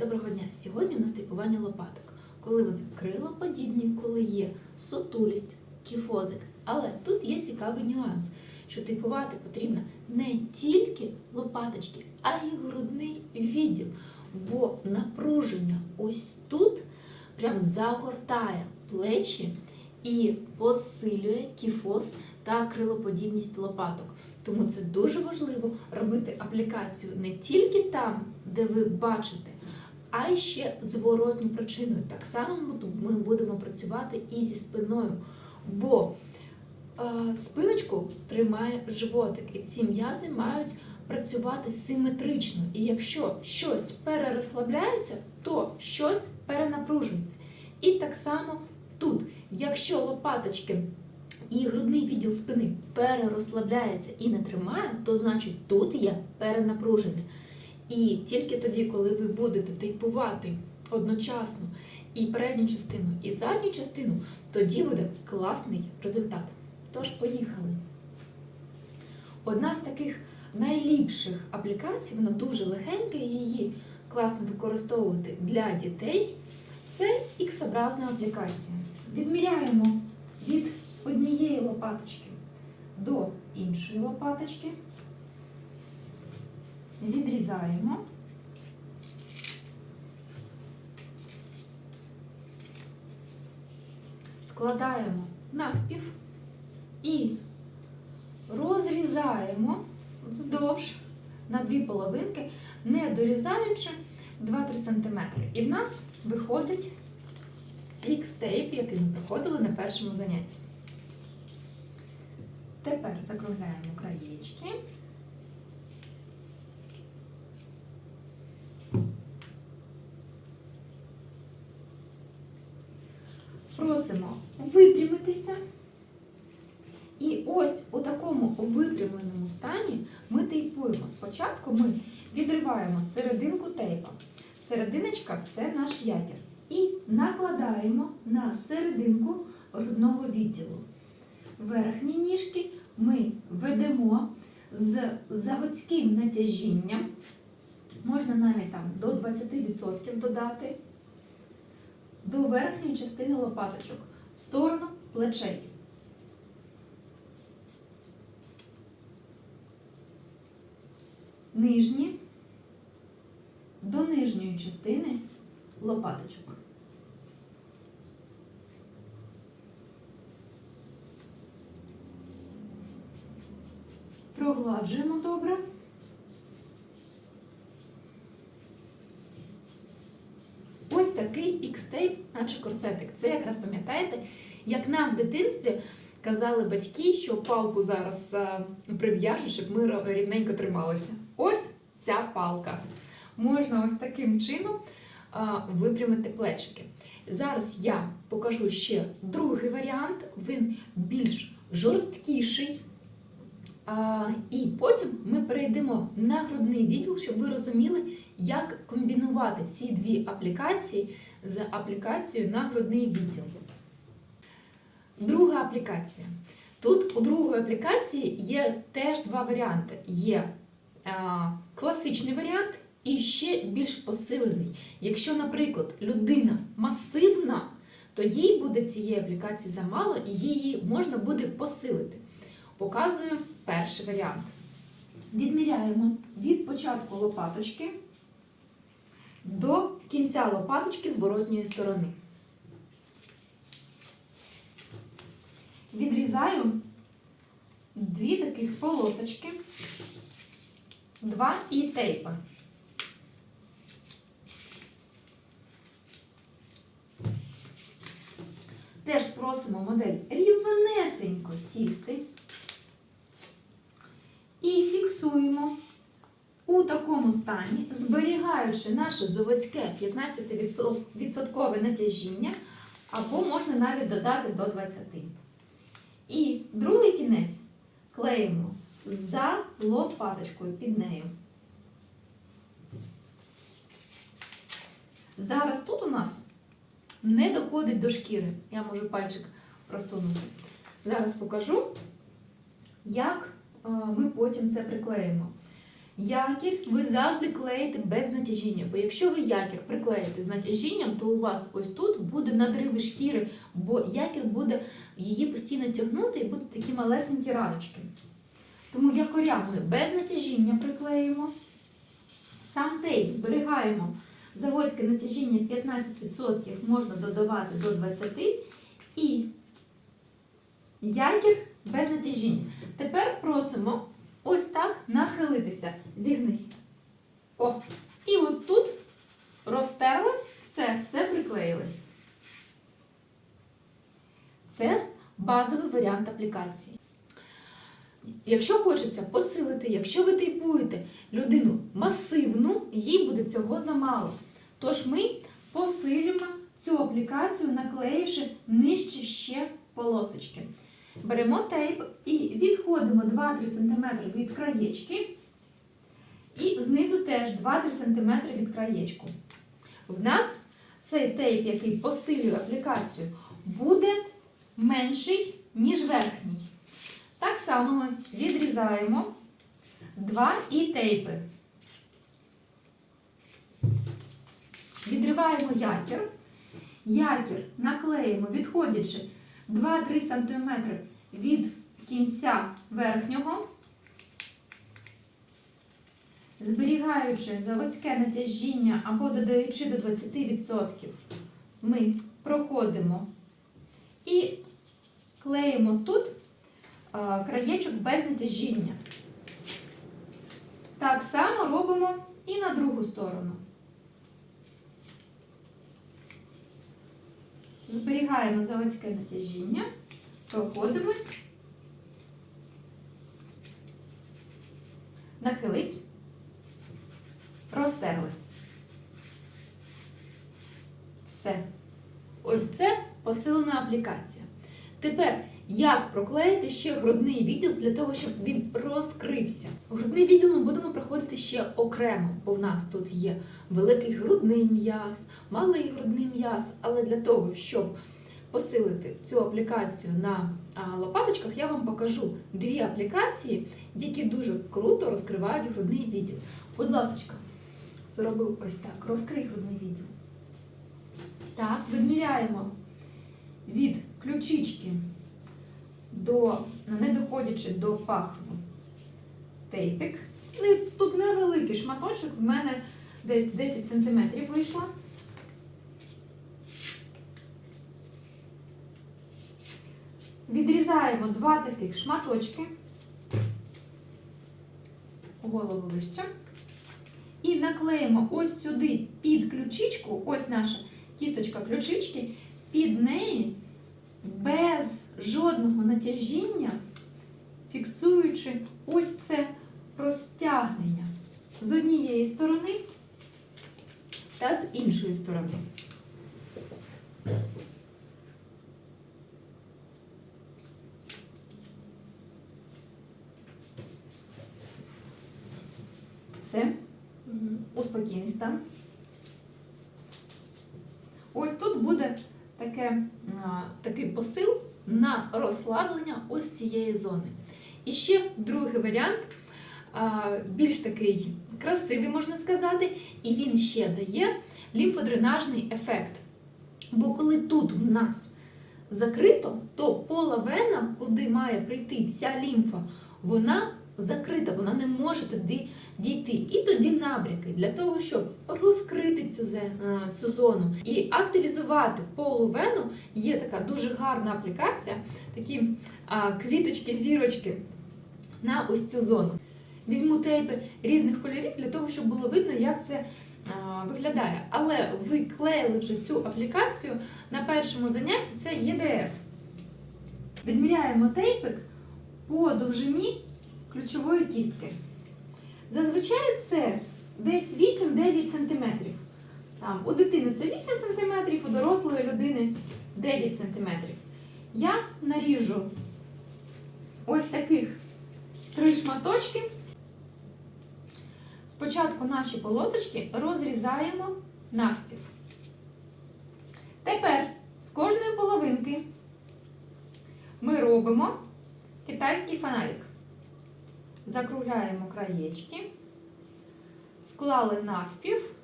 Доброго дня! Сьогодні у нас типування лопаток. Коли вони крилоподібні, коли є сутулість, кіфозик. Але тут є цікавий нюанс, що типувати потрібно не тільки лопаточки, а й грудний відділ. Бо напруження ось тут прям загортає плечі і посилює кіфоз та крилоподібність лопаток. Тому це дуже важливо робити аплікацію не тільки там, де ви бачите, а й ще зворотню причиною. Так само ми будемо працювати і зі спиною, бо е, спиночку тримає животик, і ці м'язи мають працювати симетрично. І якщо щось перерозслабляється, то щось перенапружується. І так само тут, якщо лопаточки і грудний відділ спини перерозслабляється і не тримає, то значить тут є перенапруження. І тільки тоді, коли ви будете тейпувати одночасно і передню частину, і задню частину, тоді буде класний результат. Тож, поїхали. Одна з таких найліпших аплікацій, вона дуже легенька, її класно використовувати для дітей. Це X-образна аплікація. Відміряємо від однієї лопаточки до іншої лопаточки. Відрізаємо. Складаємо навпів і розрізаємо вздовж на дві половинки, не дорізаючи 2-3 см. І в нас виходить X-тейп, який ми проходили на першому занятті. Тепер закругляємо краєчки. Просимо випрямитися. І ось у такому випрямленому стані ми тейпуємо. Спочатку ми відриваємо серединку тейпа. Серединочка це наш ягір. І накладаємо на серединку грудного відділу. Верхні ніжки ми ведемо з заводським натяжінням. Можна навіть там до 20% додати до верхньої частини лопаточок в сторону плечей. Нижні до нижньої частини лопаточок. Прогладжуємо добре. Ось такий наче корсетик. Це якраз пам'ятаєте, як нам в дитинстві казали батьки, що палку зараз а, прив'яжуть, щоб ми рівненько трималися. Ось ця палка. Можна ось таким чином а, випрямити плечики. Зараз я покажу ще другий варіант. Він більш жорсткіший. І потім ми перейдемо на грудний відділ, щоб ви розуміли, як комбінувати ці дві аплікації з аплікацією на грудний відділ. Друга аплікація. Тут у другої аплікації є теж два варіанти: є а, класичний варіант і ще більш посилений. Якщо, наприклад, людина масивна, то їй буде цієї аплікації замало і її можна буде посилити. Показую перший варіант. Відміряємо від початку лопаточки до кінця лопаточки зворотньої сторони. Відрізаю дві таких полосочки, два і тейпа. Теж просимо модель рівнесенько сісти і фіксуємо у такому стані, зберігаючи наше заводське 15% натяжіння, або можна навіть додати до 20%. І другий кінець клеїмо за лопаточкою під нею. Зараз тут у нас не доходить до шкіри. Я можу пальчик просунути. Зараз покажу, як е, ми потім це приклеїмо. Якір ви завжди клеїте без натяжіння, бо якщо ви якір приклеїте з натяжінням, то у вас ось тут буде надриви шкіри, бо якір буде її постійно тягнути і будуть такі малесенькі раночки. Тому якоря ми без натяжіння приклеїмо. Сам тейп зберігаємо. Заводське натяжіння 15% можна додавати до 20% і якір без натяжіння. Тепер просимо ось так нахилитися. Зігнись. О, і от тут розтерли, все, все приклеїли. Це базовий варіант аплікації. Якщо хочеться посилити, якщо ви тейпуєте людину масивну, їй буде цього замало. Тож ми посилюємо цю аплікацію, наклеївши нижче ще полосочки. Беремо тейп і відходимо 2-3 см від краєчки. І знизу теж 2-3 см від краєчку. В нас цей тейп, який посилює аплікацію, буде менший, ніж верхній. Так само ми відрізаємо два і тейпи. Відриваємо якір. Якір наклеїмо, відходячи 2-3 см від кінця верхнього, зберігаючи заводське натяжіння або додаючи до 20%, ми проходимо і клеїмо тут краєчок без натяжіння. Так само робимо і на другу сторону. Зберігаємо заводське натяжіння, проходимось, нахились, розтерли. Все. Ось це посилена аплікація. Тепер, як проклеїти ще грудний відділ для того, щоб він розкрився? Грудний відділ ми будемо проходити ще окремо, бо в нас тут є великий грудний м'яз, малий грудний м'яз. Але для того, щоб посилити цю аплікацію на лопаточках, я вам покажу дві аплікації, які дуже круто розкривають грудний відділ. Будь ласка, зробив ось так. Розкрий грудний відділ. Так, відміряємо від ключички до, не доходячи до пахву тейпик. Ну, тут невеликий шматочок, в мене десь 10 см вийшло. Відрізаємо два таких шматочки, голову вище. І наклеїмо ось сюди під ключичку, ось наша кісточка ключички, під неї без жодного натяжіння, фіксуючи ось це розтягнення з однієї сторони та з іншої сторони. Все. У спокійний стан. Ось тут буде таке, такий посил на розслаблення ось цієї зони. І ще другий варіант, більш такий красивий, можна сказати, і він ще дає лімфодренажний ефект. Бо коли тут в нас закрито, то пола вена, куди має прийти вся лімфа, вона закрита, вона не може туди дійти. І тоді набряки для того, щоб розкрити цю, е, цю зону і активізувати полувену, є така дуже гарна аплікація, такі квіточки, зірочки на ось цю зону. Візьму тейпи різних кольорів для того, щоб було видно, як це виглядає. Але ви клеїли вже цю аплікацію на першому занятті, це ЄДФ. Відміряємо тейпик по довжині ключової кістки. Зазвичай це десь 8-9 см. Там, у дитини це 8 см, у дорослої людини 9 см. Я наріжу ось таких три шматочки. Спочатку наші полосочки розрізаємо навпіл. Тепер з кожної половинки ми робимо китайський фонарик. Закругляємо краєчки склали навпів,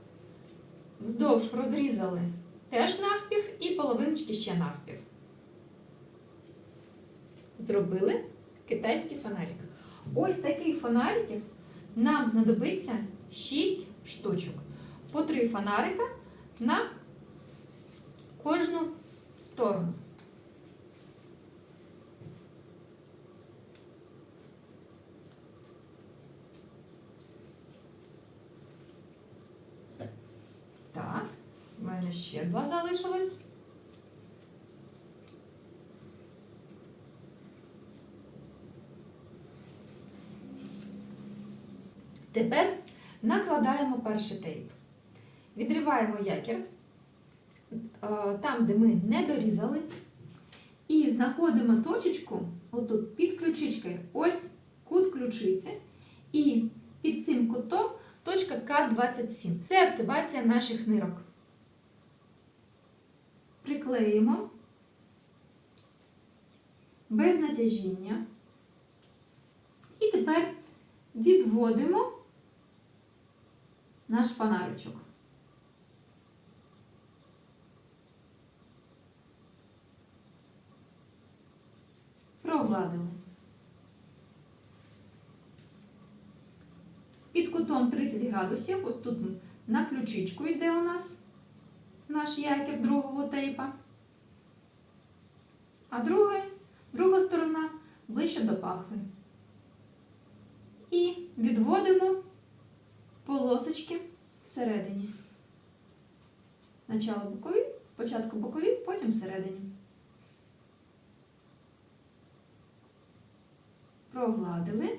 вздовж розрізали теж навпів і половиночки ще навпів. Зробили китайський фонарик. Ось таких фонариків нам знадобиться 6 штучок. По 3 фонарика на кожну сторону. Так, в мене ще два залишилось. Тепер накладаємо перший тейп. Відриваємо якір е, там, де ми не дорізали, і знаходимо точечку, отут під ключичкою, ось кут ключиці, і під цим кутом точка К27. Це активація наших нирок. Приклеїмо без натяжіння. І тепер відводимо наш фонаричок. Прогладили. Під кутом 30 градусів, от тут на ключичку йде у нас наш якір другого тейпа. А другий, друга сторона ближче до пахви. І відводимо полосочки всередині. Спочатку бокові, спочатку бокові, потім всередині. Прогладили.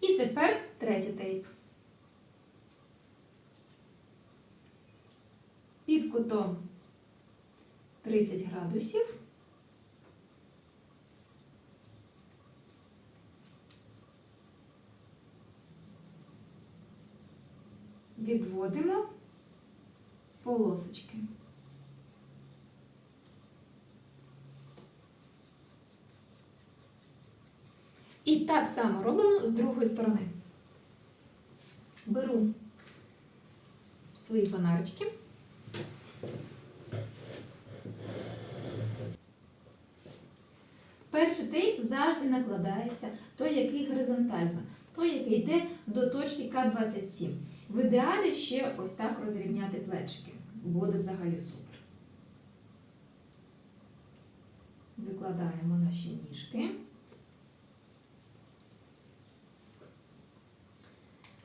І тепер третій тейп. Під кутом 30 градусів. Відводимо полосочки. І так само робимо з другої сторони. Беру свої фонарички. Перший тейп завжди накладається той, який горизонтально, той, який йде до точки К27. В ідеалі ще ось так розрівняти плечики. Буде взагалі супер. Викладаємо наші ніжки.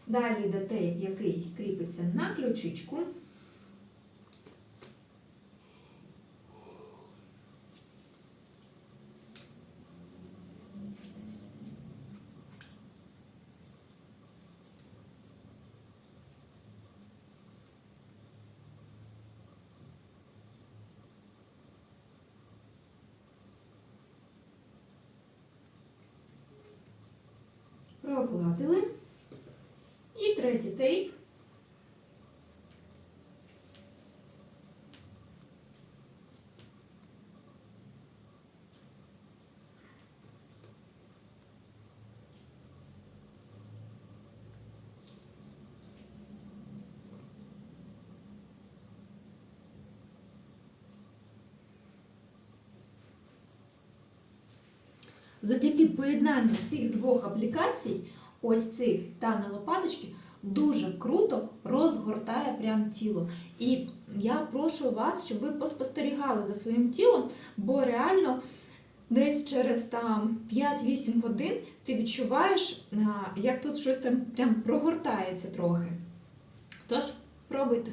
Далі йде тейп, який кріпиться на ключичку. Прокладили. І третій тейп. Завдяки поєднанню цих двох аплікацій, ось цих та на лопаточки, дуже круто розгортає прям тіло. І я прошу вас, щоб ви поспостерігали за своїм тілом, бо реально десь через там 5-8 годин ти відчуваєш, як тут щось там прям прогортається трохи. Тож, пробуйте.